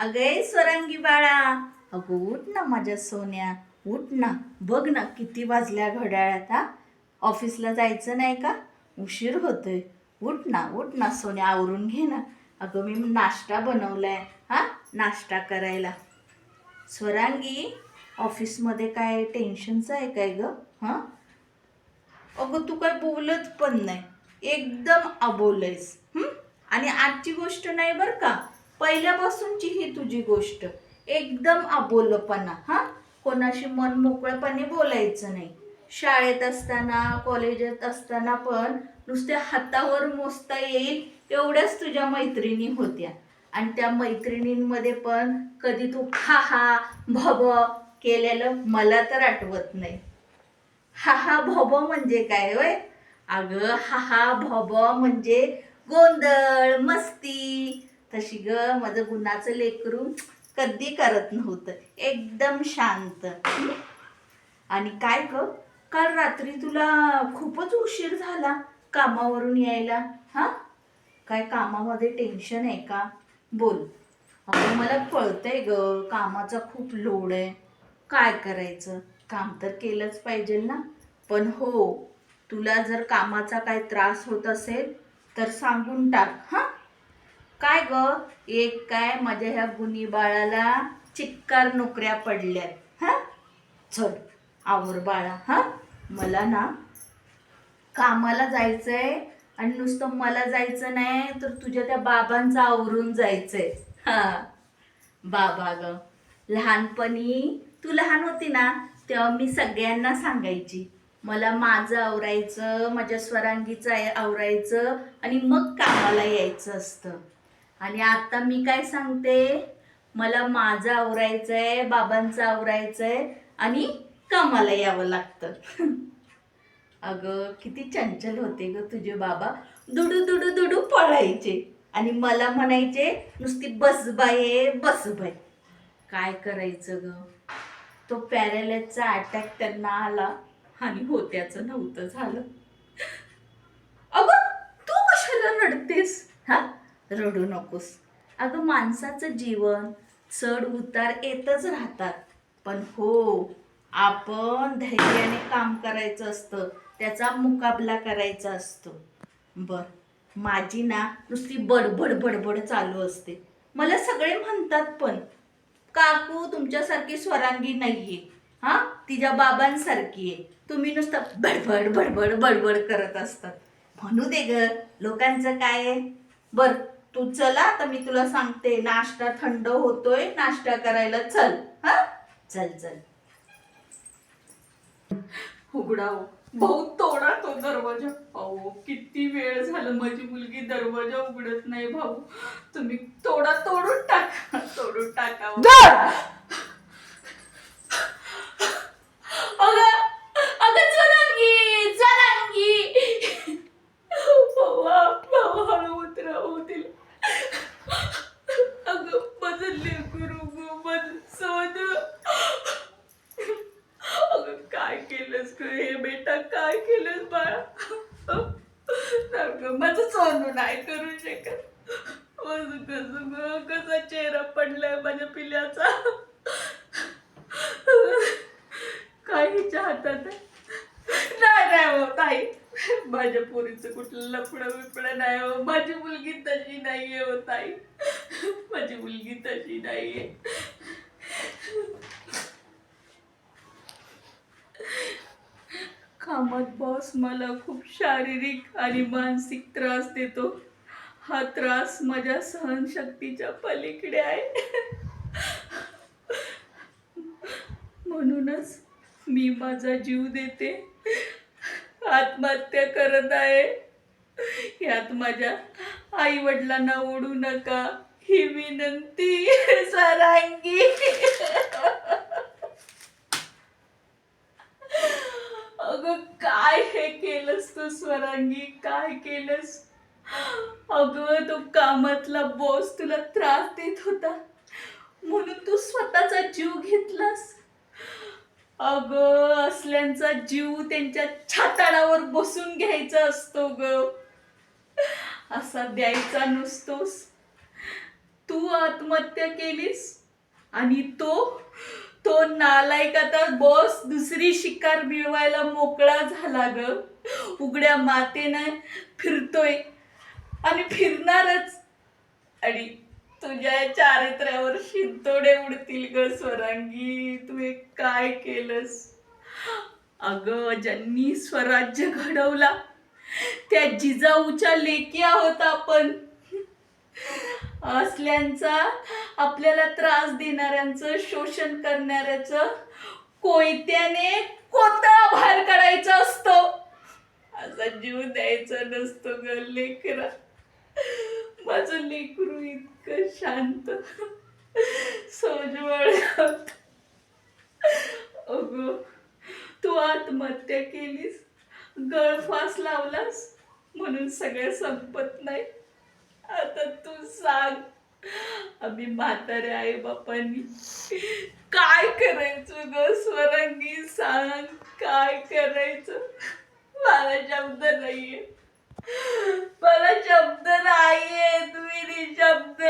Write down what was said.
अगे स्वरांगी बाळा. अगं उठ ना माझ्या सोन्या. उठ ना. बघ ना किती वाजल्या घड्याळात हा. ऑफिसला जायचं नाही का? उशीर होतोय. उठ ना उठ ना सोन्या आवरून घे ना. अगं मी नाश्ता बनवलाय हा. नाश्ता करायला. स्वरांगी ऑफिसमध्ये काय टेन्शनचं आहे काय ग? हां? अगं तू काय बोलत पण नाही. एकदम अबोलयस आणि आजची गोष्ट नाही बरं का? पहिल्यापासूनची ही तुझी गोष्ट. एकदम अबोलपणा हा? कोणाशी मन मोकळेपणे बोलायचं नाही. शाळेत असताना कॉलेजात असताना पण नुसत्या हातावर मोजता येईल एवढ्याच तुझ्या मैत्रिणी होत्या. आणि त्या मैत्रिणींमध्ये पण कधी तू हा हा भब केलेलं मला तर आठवत नाही. हा हा भब म्हणजे काय होय? अगं हा हा भब म्हणजे गोंधळ मस्ती तशी ग माझं गुणाचं लेकरू कधी करत नव्हतं. एकदम शांत. आणि काय ग काल रात्री तुला खूपच उशीर झाला कामावरून यायला हां? काय कामामध्ये टेन्शन आहे का? बोल. अगं मला कळतंय ग कामाचा खूप लोड आहे. काय करायचं? काम तर केलंच पाहिजे ना? पण हो तुला जर कामाचा काय त्रास होत असेल तर सांगून टाक हां? काय ग? एक काय माझ्या ह्या गुणी बाळाला चिक्कार नोकऱ्या पडल्यात हां? चल आवर बाळा हां? मला ना कामाला जायचंय आणि नुसतं मला जायचं नाही तर तुझ्या त्या बाबांचं आवरून जायचंय. हां. बाबा ग लहानपणी तू लहान होती ना तेव्हा मी सगळ्यांना सांगायची. मला माझं आवरायचं माझ्या स्वरांगीचं आवरायचं आणि मग कामाला यायचं असतं. आणि आता मी काय सांगते? मला माझं आवरायचं आहे बाबांचं आवरायचं आहे आणि कामाला यावं लागतं. अगं किती चंचल होते ग तुझे बाबा. दुडू दुडू दुडू पळायचे. आणि मला म्हणायचे नुसती बस बाय बस बाय काय करायचं ग? तो पॅरेलाइजचा अटॅक त्यांना आला आणि होत्याचं नव्हतं झालं. अगं तू कशाला रडतेस? हा? रडू नकोस. अगं माणसाचं जीवन चढ उतार येतच राहतात. पण हो आपण धैर्याने काम करायचं असतं. त्याचा मुकाबला करायचा असतो. बर माझी ना नुसती बडबड बडबड चालू असते. मला सगळे म्हणतात पण काकू तुमच्यासारखी स्वरांगी नाहीये. हा? तिच्या बाबांसारखी आहे. तुम्ही नुसतं बडबड बडबड बडबड करत असतात म्हणू दे ग लोकांचं काय आहे? बर तू चला आता मी तुला सांगते नाश्ता थंड होतोय नाश्ता करायला चल हा? चल चल. उघडाव. भाऊ तोडा तो दरवाजा. अहो किती वेळ झालं माझी मुलगी दरवाजा उघडत नाही भाऊ. तुम्ही तोडा तोडून टाका तोडून टाका अगं अगं चलांगी चलांगी बाबा बाबा हळू उतरा होतील अगं माझं लेकरू गं माझं सोनं अगं काय केलंस ग हे बेटा काय केलंस बाळा अगं सोनू नाही करू शकत. माझं कसं कसा चेहरा पडलाय माझ्या पिल्याचा? काही चाहतात हातात. नाही नाही हो ताई माझ्या पोरीचं कुठलं लफडं बिपडं नाही हो. माझी मुलगी तशी नाहीये हो ताई. माझी मुलगी तशी नाहीये. कामात बॉस मला खूप शारीरिक आणि मानसिक त्रास देतो. हा त्रास माझ्या सहनशक्तीच्या पलीकडे आहे. म्हणूनच मी माझा जीव देते. आत्महत्या करत आहे. यात माझ्या आई वडिलांना ओढू नका. ही विनंती सरांगी अगं काय हे केलंस तू काय केलंस? अगं तो कामातला बॉस तुला त्रास देत होता. म्हणून तू स्वतःचा जीव घेतलास. अगं असल्यांचा जीव त्यांच्या छाताडावर बसून घ्यायचा असतो ग. असा द्यायचा नसतोस. तू आत्महत्या केलीस आणि तो तो नालायक आता बॉस दुसरी शिकार मिळवायला मोकळा झाला ग. उघड्या मातेनं फिरतोय. आणि फिरणारच. आणि तुझ्या चारित्र्यावर शिंतोडे उडतील ग स्वरांगी. तू हे काय केलंस? अगं ज्यांनी स्वराज्य घडवला त्या जिजाऊच्या लेकी आहोत आपण. असल्यांचा आपल्याला त्रास देणाऱ्यांचं शोषण करणाऱ्याचं कोयत्याने कोता बाहेर काढायचा असतो. असा जीव द्यायचा नसतो ग लेकरा. माझं लेकरू इतकं शांत सोजवळ. अगं तू आत्महत्या केलीस गळफास लावलास म्हणून सगळं संपत नाही. आता तू सांग. आम्ही म्हातारे आहे बापांनी काय करायचं ग? स्वरंगी सांग. काय करायचं? मला शब्द नाहीये. मला शब्द नाहीये. तुम्ही शब्द.